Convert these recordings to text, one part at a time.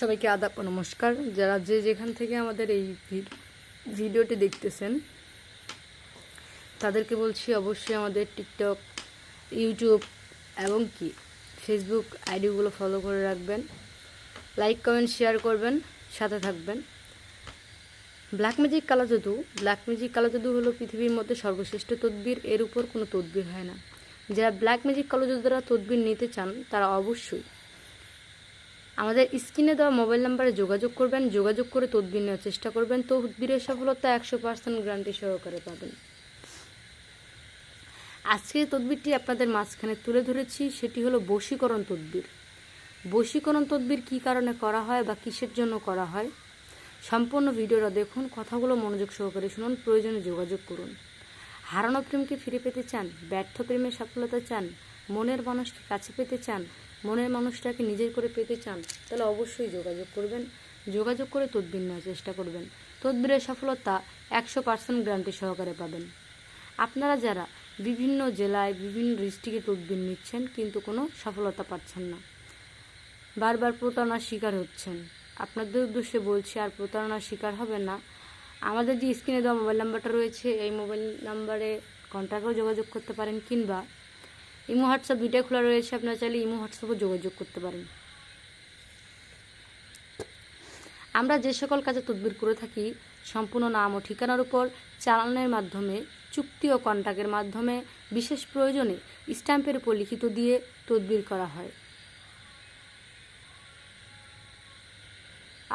সবাইকে আদাব নমস্কার। যারা যে যেখান থেকে আমাদের এই ভিডিওটি দেখতেছেন, তাদেরকে বলছি অবশ্যই আমাদের টিকটক, ইউটিউব এবং কি, ফেসবুক আইডিগুলো ফলো করে রাখবেন। লাইক, কমেন্ট, শেয়ার করবেন, সাথে থাকবেন। ব্ল্যাক ম্যাজিক কালো জাদু, ব্ল্যাক ম্যাজিক কালো জাদু হলো পৃথিবীর মধ্যে সর্বশ্রেষ্ঠ তদবির, এর উপর কোনো তদবির হয় না। যারা ব্ল্যাক ম্যাজিক কালো জাদু দ্বারা তদবির নিতে চান, তারা অবশ্যই আমাদের স্ক্রিনে দেওয়া মোবাইল নাম্বারে যোগাযোগ করবেন, যোগাযোগ করে তদবির নেওয়ার চেষ্টা করবেন। তদবিরের সফলতা একশো পার্সেন্ট গ্যারান্টি সহকারে পাবেন। আজকে তদবিরটি আপনাদের মাঝখানে তুলে ধরেছি, সেটি হলো বশীকরণ তদবির। বশীকরণ তদবির কী কারণে করা হয় বা কিসের জন্য করা হয়? সম্পূর্ণ ভিডিওটা দেখুন, কথাগুলো মনোযোগ সহকারে শুনুন, প্রয়োজনে যোগাযোগ করুন। হারানো প্রেমকে ফিরে পেতে চান, ব্যর্থ প্রেমের সফলতা চান, মনের মানুষকে কাছে পেতে চান মনের মানুষটাকে নিজের করে পেতে চান, তাহলে অবশ্যই যোগাযোগ করবেন। যোগাযোগ করে তদবির নেওয়ার চেষ্টা করবেন। তদবিরের সফলতা একশো পার্সেন্ট গ্যারান্টি সহকারে পাবেন। আপনারা যারা বিভিন্ন জেলায়, বিভিন্ন ডিস্ট্রিক্টে তদবির নিচ্ছেন, কিন্তু কোনো সফলতা পাচ্ছেন না। বারবার প্রতারণার শিকার হচ্ছেন। আপনাদের উদ্দেশ্যে বলছি, আর প্রতারণার শিকার হবেন না। আমাদের যে স্ক্রিনে দেওয়া মোবাইল নাম্বারটা রয়েছে, এই মোবাইল নাম্বারে কন্ট্যাক্টেও যোগাযোগ করতে পারেন, কিংবা ইমো হোয়াটসঅ্যাপ দুইটাই খোলা রয়েছে, আপনারা চাইলে ইমো হোয়াটসঅ্যাপও যোগাযোগ করতে পারেন। আমরা যে সকল কাজে তদবির করে থাকি, সম্পূর্ণ নাম ও ঠিকানার উপর চালানের মাধ্যমে, চুক্তি ও কন্ট্যাক্টের মাধ্যমে, বিশেষ প্রয়োজনে স্ট্যাম্পের উপর লিখিত দিয়ে তদবির করা হয়।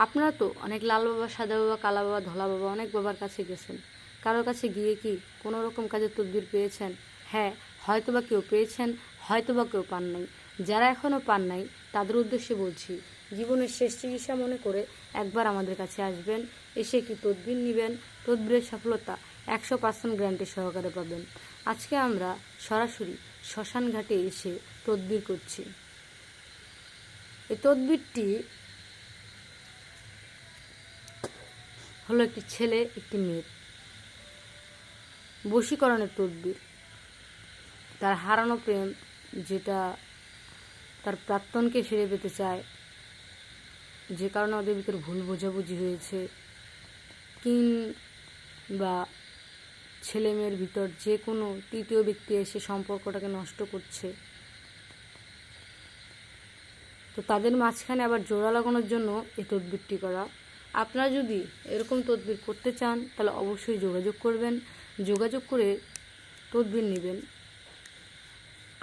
আপনারা তো অনেক লাল বাবা, সাদা বাবা, কালা বাবা, ধলা বাবা অনেক বাবার কাছে গেছেন। কারোর কাছে গিয়ে কি কোনো রকম কাজে তদবির পেয়েছেন? হ্যাঁ হয়তো বা কেউ পেয়েছেন হয়তো বা কেউ পান নাই যারা এখনও পান নাই, তাদের উদ্দেশ্যে বলছি, জীবনের শেষ চিকিৎসা মনে করে একবার আমাদের কাছে আসবেন, এসে কি তদবির নেবেন, তদবিরের সফলতা একশো পার্সেন্ট গ্যারান্টি সহকারে পাবেন। আজকে আমরা সরাসরি শ্মশান ঘাটে এসে তদবির করছি। এই তদবিরটি হলো একটি ছেলে, একটি মেয়ের বশীকরণের তদবির। তার হারানো প্রেম যেটা তার প্রাক্তনকে ফিরে পেতে চায়, যে কারণে ওদের ভিতর ভুল বোঝাবুঝি হয়েছে। কিন বা ছেলে মেয়ের ভিতর যে কোনো তৃতীয় ব্যক্তি এসে সম্পর্কটাকে নষ্ট করছে। তো তাদের মাঝখানে আবার জোড়া লাগানোর জন্য এই তদবিরটি করা। আপনারা যদি এরকম তদবির করতে চান, তাহলে অবশ্যই যোগাযোগ করবেন। যোগাযোগ করে তদবির নেবেন।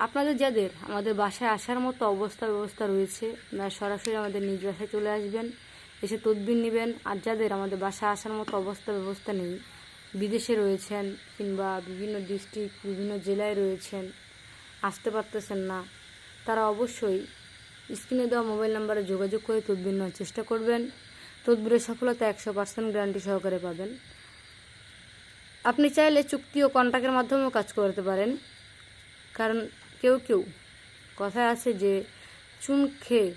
আপনাদের যাদের আমাদের বাসায় আসার মতো অবস্থা ব্যবস্থা রয়েছে, আপনারা সরাসরি আমাদের নিজ বাসায় চলে আসবেন, এসে তদবির নেবেন। আর যাদের আমাদের বাসায় আসার মতো অবস্থা ব্যবস্থা নেই, বিদেশে রয়েছেন কিংবা বিভিন্ন ডিস্ট্রিক্ট বিভিন্ন জেলায় রয়েছেন, আসতে পারতেছেন না, তারা অবশ্যই স্ক্রিনে দেওয়া মোবাইল নাম্বারে যোগাযোগ করে তদবির নেওয়ার চেষ্টা করবেন। তদবিরের সফলতা একশো পার্সেন্ট গ্যারান্টি সহকারে পাবেন। আপনি চাইলে চুক্তি ও কন্ট্রাক্টের মাধ্যমেও কাজ করতে পারেন। কারণ কেউ কেউ কথায় আছে যে, চুন খেয়ে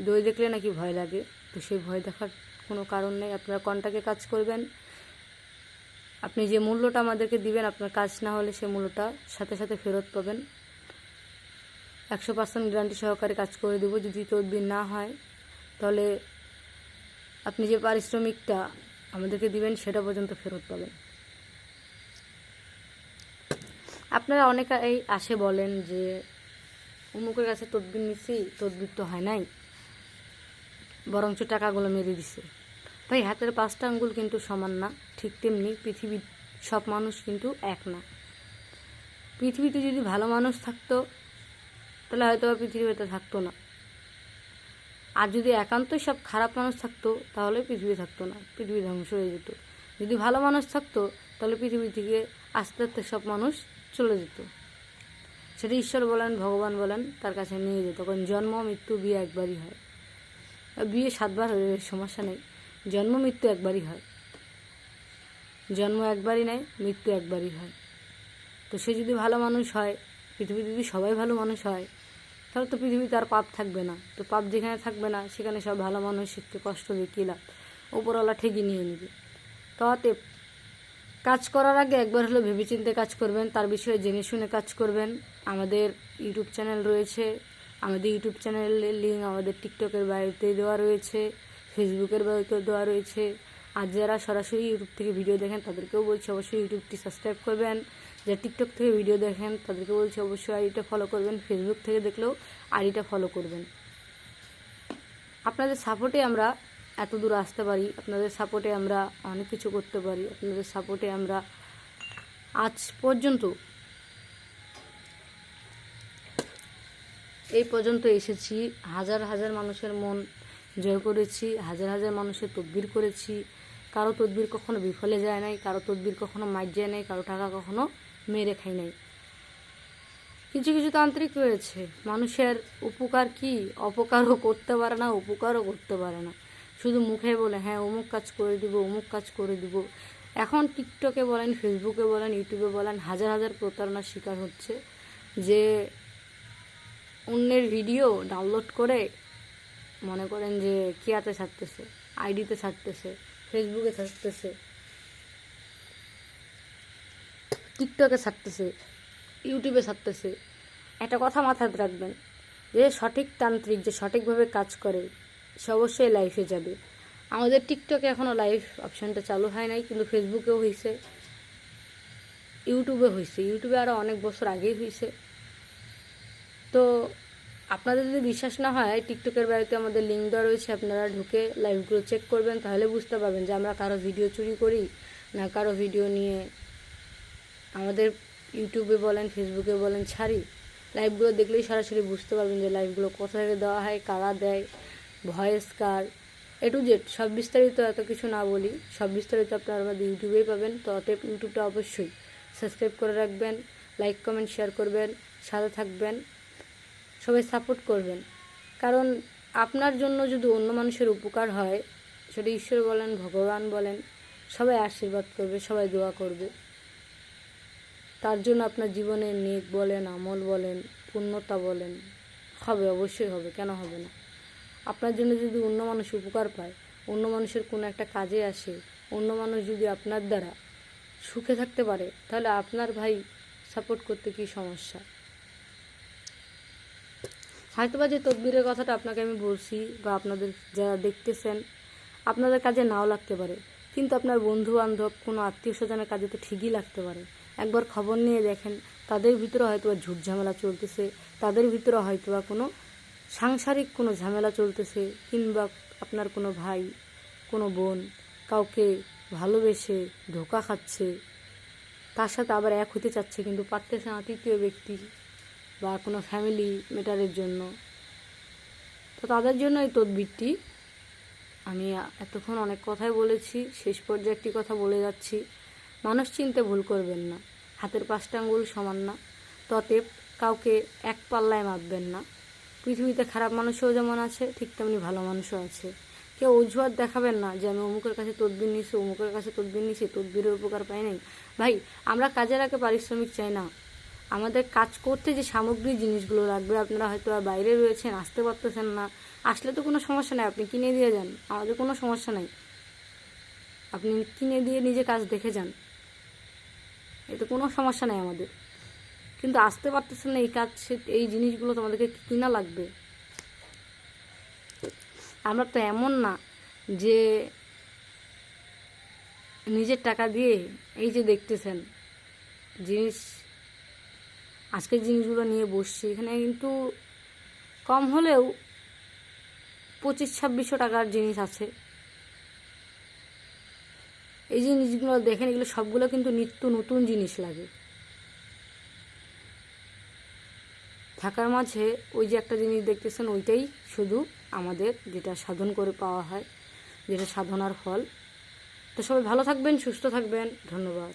দই দেখলে নাকি ভয় লাগে। তো সেই ভয় দেখার কোনো কারণ নেই। আপনারা কন্ট্রাক্টে কাজ করবেন। আপনি যে মূল্যটা আমাদেরকে দিবেন, আপনার কাজ না হলে সেই মূল্যটা সাথে সাথে ফেরত পাবেন। একশো পার্সেন্ট গ্যারান্টি সহকারে কাজ করে দেবো। যদি তদবির না হয়, তাহলে আপনি যে পারিশ্রমিকটা আমাদেরকে দিবেন, সেটা পর্যন্ত ফেরত পাবেন। আপনারা অনেকেই আসে বলেন যে অমুকের কাছে তদবির নিছি, তদবির তো হয় নাই। বরঞ্চ টাকাগুলো মেরে দিছে। ভাই, হাতের পাঁচটা আঙ্গুল কিন্তু সমান না। ঠিক তেমনি পৃথিবীর সব মানুষ কিন্তু এক না। পৃথিবীতে যদি ভালো মানুষ থাকতো, তাহলে হয়তো পৃথিবীতে থাকতো না। আর যদি একান্তই সব খারাপ মানুষ থাকতো, তাহলে পৃথিবী থাকতো না। পৃথিবী ধ্বংস হয়ে যেত। যদি ভালো মানুষ থাকতো, তাহলে পৃথিবী থেকে আস্তে আস্তে সব মানুষ চলে যেত। সেটা ঈশ্বর বলেন, ভগবান বলেন, তার কাছে নিয়ে যেত। কারণ জন্ম, মৃত্যু, বিয়ে একবারই হয়। বিয়ে সাতবার হয়ে সমস্যা নেই। জন্ম, মৃত্যু একবারই হয়। জন্ম একবারই নেয়, মৃত্যু একবারই হয়। তো সে যদি ভালো মানুষ হয়, পৃথিবীতে যদি সবাই ভালো মানুষ হয়, তাহলে তো পৃথিবীতে আর পাপ থাকবে না। তো পাপ যেখানে থাকবে না, সেখানে সব ভালো মানুষকে কষ্ট দিয়ে কী লাভ। ওপরওয়ালা ঠিকই নিয়ে নেবে। তো অতএব কাজ করার আগে একবার হলো ভেবেচিন্তে কাজ করবেন, তার বিষয়ে জেনে শুনে কাজ করবেন। আমাদের ইউটিউব চ্যানেল রয়েছে, আমাদের ইউটিউব চ্যানেলের লিঙ্ক আমাদের টিকটকের বাড়িতে দেওয়া রয়েছে ফেসবুকের বাড়িতে দেওয়া রয়েছে। আর যারা সরাসরি ইউটিউব থেকে ভিডিও দেখেন, তাদেরকেও বলছি অবশ্যই ইউটিউবটি সাবস্ক্রাইব করবেন। যারা টিকটক থেকে ভিডিও দেখেন, তাদেরকে বলছি অবশ্যই আইডিটা ফলো করবেন ফেসবুক থেকে দেখলেও আইডিটা ফলো করবেন। আপনাদের সাপোর্টে আমরা এত দূর আসতে পারি, আপনাদের সাপোর্টে আমরা অনেক কিছু করতে পারি, আপনাদের সাপোর্টে আমরা আজ পর্যন্ত এই পর্যন্ত এসেছি। হাজার হাজার মানুষের মন জয় করেছি, হাজার হাজার মানুষের তদবির করেছি। কারও তদবির কখনো বিফলে যায় নাই, কারও তদবির কখনো মার যায় নাই, কারও টাকা কখনো মেরে খাই নাই। কিছু কিছু তান্ত্রিক রয়েছে, মানুষের উপকার কি? অপকারও করতে পারে না, উপকারও করতে পারে না। শুধু মুখে বলে হ্যাঁ অমুক কাজ করে দিব, অমুক কাজ করে দিব। এখন টিকটকে বলেন, ফেসবুকে বলেন, ইউটিউবে বলেন, হাজার হাজার প্রতারণার শিকার হচ্ছে যে অন্যের ভিডিও ডাউনলোড করে মনে করেন যে কিয়াতে ছাড়তেছে, আইডিতে ছাড়তেছে, ফেসবুকে ছাড়তেছে, টিকটকে ছাড়তেছে, ইউটিউবে ছাড়তেছে। একটা কথা মাথায় রাখবেন, যে সঠিক তান্ত্রিক যে সঠিকভাবে কাজ করে সে অবশ্যই লাইফে যাবে। আমাদের টিকটকে এখনও লাইভ অপশানটা চালু হয় নাই, কিন্তু ফেসবুকেও হয়েছে ইউটিউবে হয়েছে ইউটিউবে আরও অনেক বছর আগেই হয়েছে তো আপনাদের যদি বিশ্বাস না হয় টিকটকের বাড়িতে আমাদের লিঙ্ক দেওয়া রয়েছে, আপনারা ঢুকে লাইভগুলো চেক করবেন, তাহলে বুঝতে পারবেন যে আমরা কারও ভিডিও চুরি করি না কারও ভিডিও নিয়ে আমাদের ইউটিউবে বলেন ফেসবুকে বলেন, ছাড়ি। লাইভগুলো দেখলেই সরাসরি বুঝতে পারবেন যে লাইভগুলো কোথা থেকে দেওয়া হয়, কারা দেয়। ভয়েস কার, এ টু জেড সব বিস্তারিত এত কিছু না বলি। সব বিস্তারিত আপনারা আমাদের ইউটিউবেই পাবেন, তো অতএব ইউটিউবটা অবশ্যই সাবস্ক্রাইব করে রাখবেন লাইক কমেন্ট শেয়ার করবেন, সাথে থাকবেন, সবাই সাপোর্ট করবেন। কারণ আপনার জন্য যদি অন্য মানুষের উপকার হয়, সেটা ঈশ্বর বলেন, ভগবান বলেন, সবাই আশীর্বাদ করবে, সবাই দোয়া করবে। তার জন্য আপনার জীবনে নেক বলেন, আমল বলেন, পূর্ণতা বলেন, হবে, অবশ্যই হবে, কেন হবে না? আপনার জন্য যদি অন্য মানুষ উপকার পায়, অন্য মানুষের কোনো একটা কাজে আসে, অন্য মানুষ যদি আপনার দ্বারা সুখে থাকতে পারে, তাহলে আপনার ভাই সাপোর্ট করতে কী সমস্যা? হয়তোবা যে তদবিরের কথাটা আপনাকে আমি বলছি বা আপনাদের যারা দেখতেছেন, আপনাদের কাজে নাও লাগতে পারে। কিন্তু আপনার বন্ধু বান্ধব কোনো আত্মীয় স্বজনের কাজে তো ঠিকই লাগতে পারে। একবার খবর নিয়ে দেখেন, তাদের ভিতরে হয়তো বা ঝুট ঝামেলা চলতেছে, তাদের ভিতরে হয়তো বা কোনো সাংসারিক কোনো ঝামেলা চলতেছে কিংবা আপনার কোনো ভাই, কোনো বোন কাউকে ভালোবেসে ধোকা খাচ্ছে, তার সাথে আবার এক হতে চাচ্ছে কিন্তু পারতেছে না তৃতীয় ব্যক্তি বা কোনো ফ্যামিলি ম্যাটারের জন্য। তো তাদের জন্য এই তদবিরটি। আমি এতক্ষণ অনেক কথাই বলেছি, শেষ পর্যায়ে একটি কথা বলে যাচ্ছি। মানুষ চিনতে ভুল করবেন না, হাতের পাঁচটা সমান না, ততেব কাউকে এক পাল্লায় মাপবেন না। পৃথিবীতে খারাপ মানুষও যেমন আছে, ঠিক তেমনি ভালো মানুষও আছে। কেউ অজুহাত দেখাবেন না যে আমি অমুকের কাছে তদবির নিছি অমুকের কাছে তদবির নিছি তদবিরের উপকার পাই নাই। ভাই, আমরা কাজের আগে পারিশ্রমিক চাই না। আমাদের কাজ করতে যে সামগ্রী জিনিসগুলো লাগবে, আপনারা হয়তো আর বাইরে রয়েছেন, আসতে পারতেছেন না। আসলে তো কোনো সমস্যা নেই, আপনি কিনে দিয়ে যান, আমাদের কোনো সমস্যা নাই। আপনি কিনে দিয়ে নিজে কাজ দেখে যান। এতে কোনো সমস্যা নেই আমাদের। কিন্তু আসতে পারতেছেন না, এই কাজ এই জিনিসগুলো তোমাদেরকে কিনা লাগবে? আমরা তো এমন না যে নিজের টাকা দিয়ে এই যে দেখতেছেন জিনিস আজকের জিনিসগুলো নিয়ে বসছি, এখানে কিন্তু কম হলেও পঁচিশ, ছাব্বিশশো টাকার জিনিস আছে। এই জিনিসগুলো দেখেন, এগুলো সবগুলো কিন্তু নিত্য নতুন জিনিস লাগে। থাকার মাঝে ওই যে একটা জিনিস দেখতেছেন, ওইটাই শুধু আমাদের যেটা সাধন করে পাওয়া হয়, যেটা সাধনার ফল। তো সবাই ভালো থাকবেন, সুস্থ থাকবেন, ধন্যবাদ।